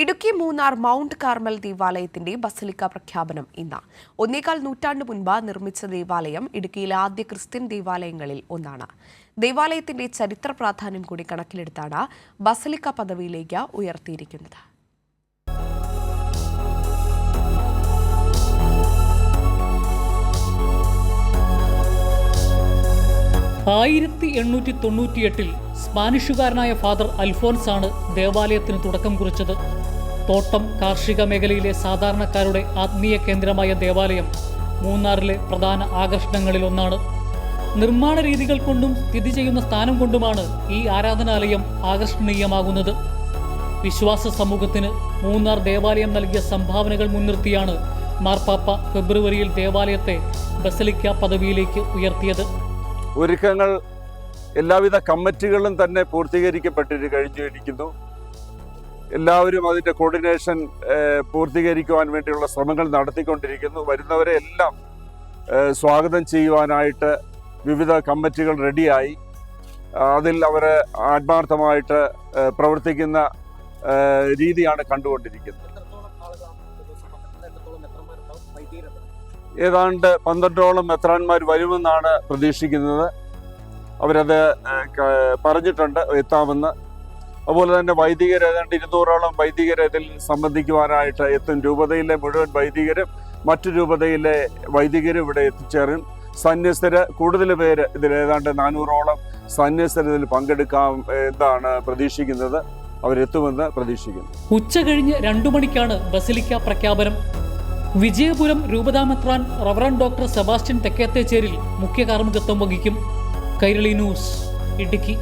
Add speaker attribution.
Speaker 1: Idukki Munnar mount Carmel ദേവാലയത്തിന്റെ basilica പ്രഖ്യാപനം ഇന്ന്. ഒന്നേകാൽ നൂറ്റാണ്ട് മുൻപ് നിർമ്മിച്ച ദേവാലയം ഇടുക്കിയിലെ ആദ്യ ക്രിസ്ത്യൻ ദേവാലയങ്ങളിൽ ഒന്നാണ്. ദേവാലയത്തിന്റെ ചരിത്ര പ്രാധാന്യം കൂടി കണക്കിലെടുത്താണ് ബസലിക്ക പദവിയിലേക്ക് ഉയർത്തിയിരിക്കുന്നത്.
Speaker 2: ആയിരത്തി എണ്ണൂറ്റി തൊണ്ണൂറ്റിയെട്ടിൽ സ്പാനിഷുകാരനായ ഫാദർ അൽഫോൻസ് ആണ് ദേവാലയത്തിന് തുടക്കം കുറിച്ചത്. തോട്ടം കാർഷിക മേഖലയിലെ സാധാരണക്കാരുടെ ആത്മീയ കേന്ദ്രമായ ദേവാലയം മൂന്നാറിലെ പ്രധാന ആകർഷണങ്ങളിൽ ഒന്നാണ് നിർമ്മാണ രീതികൾ കൊണ്ടും സ്ഥിതി ചെയ്യുന്ന സ്ഥാനം കൊണ്ടുമാണ് ഈ ആരാധനാലയം ആകർഷണീയമാകുന്നത്. വിശ്വാസ സമൂഹത്തിന് മൂന്നാർ ദേവാലയം നൽകിയ സംഭാവനകൾ മുൻനിർത്തിയാണ് മാർപ്പാപ്പ ഫെബ്രുവരിയിൽ ദേവാലയത്തെ ബസലിക്ക പദവിയിലേക്ക് ഉയർത്തിയത്.
Speaker 3: ഒരുക്കങ്ങൾ എല്ലാവിധ കമ്മിറ്റികളും തന്നെ പൂർത്തീകരിക്കപ്പെട്ടിട്ട് കഴിഞ്ഞിരിക്കുന്നു. എല്ലാവരും അതിന്റെ കോർഡിനേഷൻ പൂർത്തീകരിക്കുവാൻ വേണ്ടിയുള്ള ശ്രമങ്ങൾ നടത്തിക്കൊണ്ടിരിക്കുന്നു. വരുന്നവരെ എല്ലാം സ്വാഗതം ചെയ്യുവാനായിട്ട് വിവിധ കമ്മിറ്റികൾ റെഡിയായി അതിൽ അവർ ആത്മാർത്ഥമായിട്ട് പ്രവർത്തിക്കുന്ന രീതിയാണ് കണ്ടുകൊണ്ടിരിക്കുന്നത്. ഏതാണ്ട് പന്ത്രണ്ടോളം മെത്രാന്മാർ വരുമെന്നാണ് പ്രതീക്ഷിക്കുന്നത്. അവരത് പറഞ്ഞിട്ടുണ്ട് എത്താമെന്ന്. അതുപോലെ തന്നെ വൈദികർ ഏതാണ്ട് ഇരുന്നൂറോളം വൈദികർ ഇതിൽ സംബന്ധിക്കുവാനായിട്ട് എത്തും. രൂപതയിലെ മുഴുവൻ വൈദികരും മറ്റു രൂപതയിലെ വൈദികരും ഇവിടെ എത്തിച്ചേരും. സന്യസ്തര് കൂടുതൽ പേര് ഇതിൽ ഏതാണ്ട് നാനൂറോളം സന്യസ്തർ ഇതിൽ പങ്കെടുക്കാം എന്നാണ് പ്രതീക്ഷിക്കുന്നത്. അവരെത്തുമെന്ന് പ്രതീക്ഷിക്കുന്നു.
Speaker 2: ഉച്ച കഴിഞ്ഞ് രണ്ടു മണിക്കാണ് ബസിലിക്ക പ്രഖ്യാപനം. വിജയപുരം രൂപതാമെത്രാൻ റവറൻ ഡോക്ടർ സെബാസ്റ്റ്യൻ തെക്കേത്തേച്ചേരിൽ മുഖ്യ കാർമ്മികത്വം വഹിക്കും. കൈരളി ന്യൂസ് ഇടുക്കി.